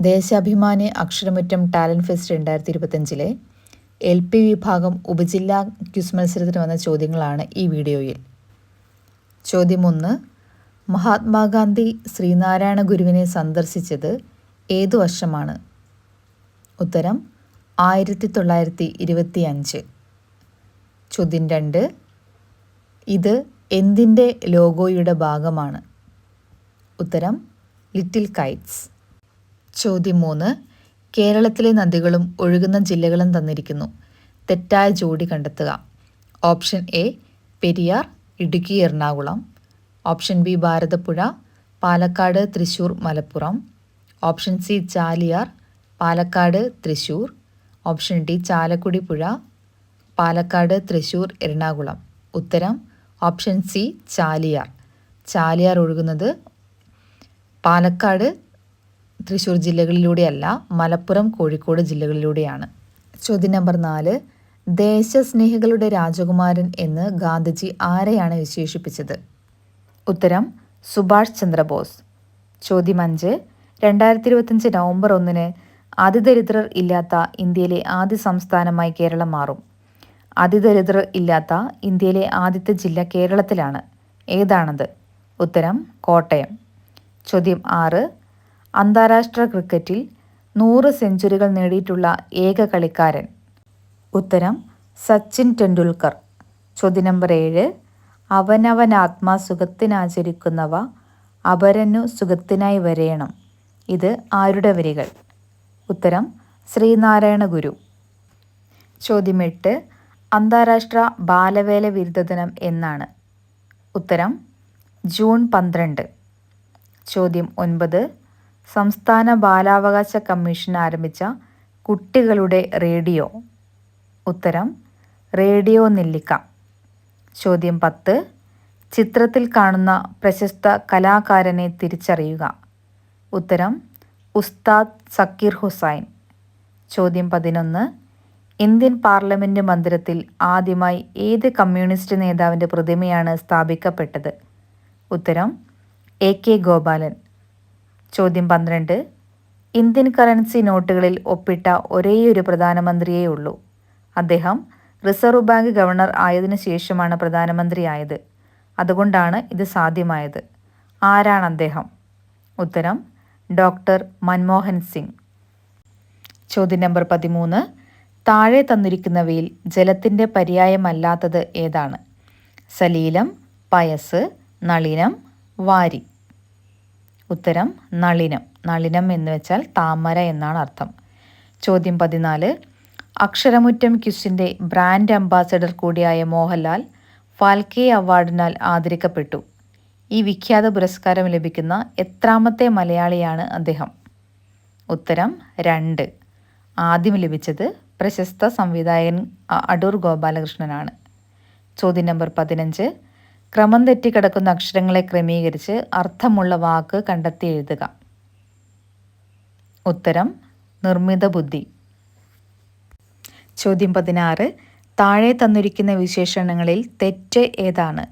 Deshabhimani അക്ഷരമുറ്റം talent fest രണ്ടായിരത്തി ഇരുപത്തഞ്ചിലെ L P വിഭാഗം ഉപജില്ലാ ക്വിസ് മത്സരത്തിന് വന്ന ചോദ്യങ്ങളാണ് ഈ വീഡിയോയിൽ. ചോദ്യം ഒന്ന് മഹാത്മാഗാന്ധി ശ്രീനാരായണ ഗുരുവിനെ സന്ദർശിച്ചത് ഏതു വർഷമാണ്? ഉത്തരം ആയിരത്തി തൊള്ളായിരത്തി ഇരുപത്തി അഞ്ച് ചോദ്യം രണ്ട് ഇത് എന്തിന്റെ ലോഗോയുടെ ഭാഗമാണ്? ഉത്തരം ലിറ്റിൽ കൈറ്റ്സ്. ചോദ്യം മൂന്ന്. കേരളത്തിലെ നദികളും ഒഴുകുന്ന ജില്ലകളും തന്നിരിക്കുന്നു. തെറ്റായ ജോഡി കണ്ടെത്തുക. Option A Periyar Idukki Ernakulam. Option B Bharathapuzha Palakkad Thrissur Malappuram. Option C Chaliyar Palakkad Thrissur option D Chalakudy Puzha Palakkad Thrissur Ernakulam. ഉത്തരം ഓപ്ഷൻ സി ചാലിയാർ. ചാലിയാർ ഒഴുകുന്നത് പാലക്കാട് തൃശ്ശൂർ ജില്ലകളിലൂടെയല്ല മലപ്പുറം കോഴിക്കോട് ജില്ലകളിലൂടെയാണ്. ചോദ്യം നമ്പർ നാല് ദേശസ്നേഹികളുടെ രാജകുമാരൻ എന്ന് ഗാന്ധിജി ആരെയാണ് വിശേഷിപ്പിച്ചത്? ഉത്തരം സുഭാഷ് ചന്ദ്രബോസ്. ചോദ്യം അഞ്ച് രണ്ടായിരത്തി ഇരുപത്തഞ്ച് നവംബർ ഒന്നിന് അതിദരിദ്രർ ഇല്ലാത്ത ഇന്ത്യയിലെ ആദ്യ സംസ്ഥാനമായി കേരളം മാറും. അതിദരിദ്രർ ഇല്ലാത്ത ഇന്ത്യയിലെ ആദ്യത്തെ ജില്ല കേരളത്തിലാണ്. ഏതാണത്? ഉത്തരം കോട്ടയം. ചോദ്യം ആറ് അന്താരാഷ്ട്ര ക്രിക്കറ്റിൽ നൂറ് സെഞ്ചുറികൾ നേടിയിട്ടുള്ള ഏക കളിക്കാരൻ. ഉത്തരം സച്ചിൻ ടെണ്ടുൽക്കർ. ചോദ്യം നമ്പർ ഏഴ് അവനവനാത്മാ സുഖത്തിനാചരിക്കുന്നവ അപരനു സുഖത്തിനായി വരയണം. ഇത് ആരുടെ വരികൾ? ഉത്തരം ശ്രീനാരായണ ഗുരു. ചോദ്യം എട്ട് അന്താരാഷ്ട്ര ബാലവേല വിരുദ്ധ ദിനം എന്നാണ്. ഉത്തരം ജൂൺ പന്ത്രണ്ട്. ചോദ്യം ഒൻപത് സംസ്ഥാന ബാലാവകാശ കമ്മീഷൻ ആരംഭിച്ച കുട്ടികളുടെ റേഡിയോ. ഉത്തരം റേഡിയോ നെല്ലിക്ക. ചോദ്യം പത്ത് ചിത്രത്തിൽ കാണുന്ന പ്രശസ്ത കലാകാരനെ തിരിച്ചറിയുക. ഉത്തരം ഉസ്താദ് സക്കീർ ഹുസൈൻ. ചോദ്യം പതിനൊന്ന് ഇന്ത്യൻ പാർലമെന്റ് മന്ദിരത്തിൽ ആദ്യമായി ഏത് കമ്മ്യൂണിസ്റ്റ് നേതാവിന്റെ പ്രതിമയാണ് സ്ഥാപിക്കപ്പെട്ടത്? ഉത്തരം എ കെ ഗോപാലൻ. ചോദ്യം പന്ത്രണ്ട്. ഇന്ത്യൻ കറൻസി നോട്ടുകളിൽ ഒപ്പിട്ട ഒരേയൊരു പ്രധാനമന്ത്രിയേ ഉള്ളൂ അദ്ദേഹം റിസർവ് ബാങ്ക് ഗവർണർ ആയതിനു ശേഷമാണ് പ്രധാനമന്ത്രിയായത്. അതുകൊണ്ടാണ് ഇത് സാധ്യമായത്. ആരാണ് അദ്ദേഹം? ഉത്തരം ഡോക്ടർ മൻമോഹൻ സിംഗ്. ചോദ്യം നമ്പർ പതിമൂന്ന്. താഴെ തന്നിരിക്കുന്നവയിൽ ജലത്തിന്റെ പര്യായമല്ലാത്തത് ഏതാണ്? സലീലം പയസ് നളിനം വാരി. ഉത്തരം നളിനം. നളിനം എന്ന് വെച്ചാൽ താമര എന്നാണ് അർത്ഥം. ചോദ്യം പതിനാല്. അക്ഷരമുറ്റം ക്യുസിന്റെ ബ്രാൻഡ് അംബാസഡർ കൂടിയായ മോഹൻലാൽ ഫാൽക്കെ അവാർഡിനാൽ ആദരിക്കപ്പെട്ടു. ഈ വിഖ്യാത പുരസ്കാരം ലഭിക്കുന്ന എത്രാമത്തെ മലയാളിയാണ് അദ്ദേഹം? ഉത്തരം രണ്ട്. ആദ്യം ലഭിച്ചത് പ്രശസ്ത സംവിധായകൻ അടൂർ ഗോപാലകൃഷ്ണനാണ്. ചോദ്യം നമ്പർ പതിനഞ്ച്. ക്രമം തെറ്റി കിടക്കുന്ന അക്ഷരങ്ങളെ ക്രമീകരിച്ച് അർത്ഥമുള്ള വാക്ക് കണ്ടെത്തി എഴുതുക. ഉത്തരം നിർമ്മിത ബുദ്ധി. ചോദ്യം പതിനാറ്. താഴെ തന്നിരിക്കുന്ന വിശേഷണങ്ങളിൽ തെറ്റ് ഏതാണ്?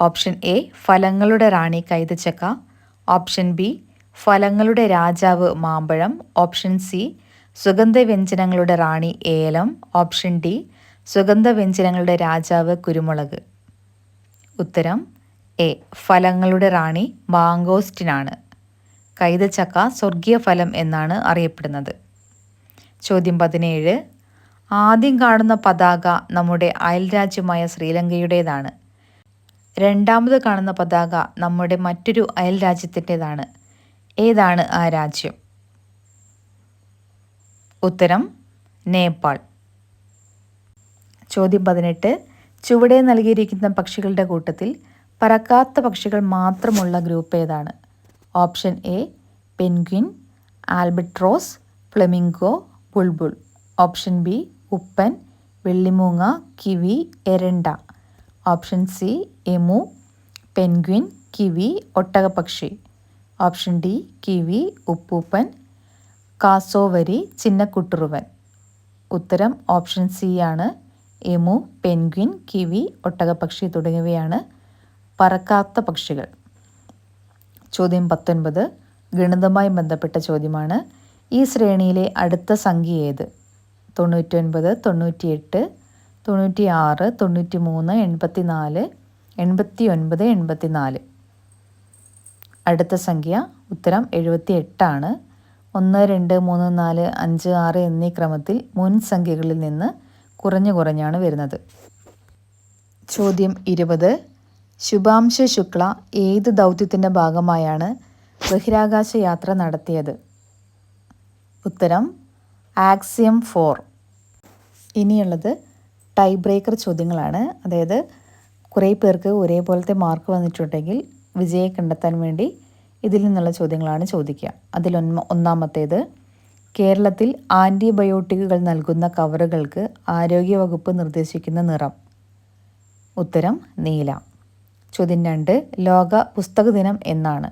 ഓപ്ഷൻ എ ഫലങ്ങളുടെ റാണി കൈതച്ചക്ക. ഓപ്ഷൻ ബി ഫലങ്ങളുടെ രാജാവ് മാമ്പഴം. ഓപ്ഷൻ സി സുഗന്ധവ്യഞ്ജനങ്ങളുടെ റാണി ഏലം. ഓപ്ഷൻ ഡി സുഗന്ധവ്യഞ്ജനങ്ങളുടെ രാജാവ് കുരുമുളക്. ഉത്തരം എ ഫലങ്ങളുടെ റാണി മാങ്കോസ്റ്റിനാണ്. കൈതച്ചക്ക സ്വർഗീയ ഫലം എന്നാണ് അറിയപ്പെടുന്നത്. ചോദ്യം പതിനേഴ് ആദ്യം കാണുന്ന പതാക നമ്മുടെ അയൽരാജ്യമായ ശ്രീലങ്കയുടേതാണ്. രണ്ടാമത് കാണുന്ന പതാക നമ്മുടെ മറ്റൊരു അയൽ രാജ്യത്തിന്റെതാണ്. ഏതാണ് ആ രാജ്യം? ഉത്തരം നേപ്പാൾ. ചോദ്യം പതിനെട്ട് ചുവടെ നൽകിയിരിക്കുന്ന പക്ഷികളുടെ കൂട്ടത്തിൽ പറക്കാത്ത പക്ഷികൾ മാത്രമുള്ള ഗ്രൂപ്പ് ഏതാണ്? Option A penguin albatross flamingo Bulbul. Option B ഉപ്പൻ വെള്ളിമൂങ്ങ kiwi എരണ്ട. Option C emu penguin kiwi ഒട്ടകപക്ഷി option D kiwi ഉപ്പൂപ്പൻ കാസോവരി ചിന്നക്കുട്ടുറുവൻ. ഉത്തരം ഓപ്ഷൻ സി ആണ്. എമു പെൻഗ്വിൻ കിവി ഒട്ടകപക്ഷി തുടങ്ങിയവയാണ് പറക്കാത്ത പക്ഷികൾ. ചോദ്യം പത്തൊൻപത്. ഗണിതവുമായി ബന്ധപ്പെട്ട ചോദ്യമാണ്. ഈ ശ്രേണിയിലെ അടുത്ത സംഖ്യ ഏത്? തൊണ്ണൂറ്റൊൻപത് തൊണ്ണൂറ്റിയെട്ട് തൊണ്ണൂറ്റി ആറ് തൊണ്ണൂറ്റി മൂന്ന് എൺപത്തി നാല് എൺപത്തി ഒൻപത് എൺപത്തി നാല് അടുത്ത സംഖ്യ ഉത്തരം എഴുപത്തി എട്ടാണ് ഒന്ന് രണ്ട് മൂന്ന് നാല് അഞ്ച് ആറ് എന്നീ ക്രമത്തിൽ മുൻ സംഖ്യകളിൽ നിന്ന് കുറഞ്ഞു കുറഞ്ഞാണ് വരുന്നത്. ചോദ്യം ഇരുപത്. ശുഭാംശ ശുക്ല ഏത് ദൗത്യത്തിന്റെ ഭാഗമായാണ് ബഹിരാകാശ യാത്ര നടത്തിയത്? ഉത്തരം ആക്സിയം ഫോർ. ഇനിയുള്ളത് ടൈ ബ്രേക്കർ ചോദ്യങ്ങളാണ്. അതായത് കുറേ പേർക്ക് ഒരേപോലത്തെ മാർക്ക് വന്നിട്ടുണ്ടെങ്കിൽ വിജയെ കണ്ടെത്താൻ വേണ്ടി ഇതിൽ നിന്നുള്ള ചോദ്യങ്ങളാണ് ചോദിക്കുക. അതിൽ ഒന്നാമത്തേത് കേരളത്തിൽ ആന്റിബയോട്ടിക്കുകൾ നൽകുന്ന കവറുകൾക്ക് ആരോഗ്യവകുപ്പ് നിർദ്ദേശിക്കുന്ന നിറം. ഉത്തരം നീല. ചോദ്യം രണ്ട് ലോക പുസ്തക ദിനം എന്നാണ്.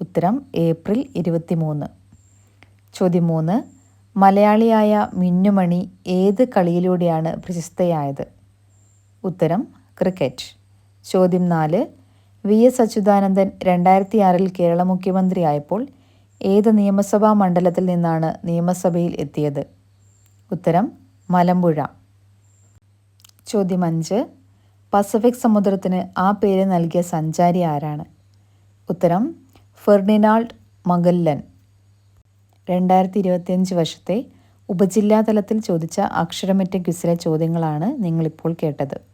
ഉത്തരം ഏപ്രിൽ ഇരുപത്തി മൂന്ന് ചോദ്യം മൂന്ന് മലയാളിയായ മിന്നുമണി ഏത് കളിയിലൂടെയാണ് പ്രശസ്തയായത്? ഉത്തരം ക്രിക്കറ്റ്. ചോദ്യം നാല് വി എസ് അച്യുതാനന്ദൻ രണ്ടായിരത്തി ആറിൽ കേരള മുഖ്യമന്ത്രിയായപ്പോൾ ഏത് നിയമസഭാ മണ്ഡലത്തിൽ നിന്നാണ് നിയമസഭയിൽ എത്തിയത്? ഉത്തരം മലമ്പുഴ. ചോദ്യം അഞ്ച് പസഫിക് സമുദ്രത്തിന് ആ പേര് നൽകിയ സഞ്ചാരി ആരാണ്? ഉത്തരം ഫെർഡിനാൾഡ് മഗല്ലൻ. രണ്ടായിരത്തി ഇരുപത്തിയഞ്ച് വർഷത്തെ ഉപജില്ലാതലത്തിൽ ചോദിച്ച അക്ഷരമറ്റ ക്വിസിലെ ചോദ്യങ്ങളാണ് നിങ്ങളിപ്പോൾ കേട്ടത്.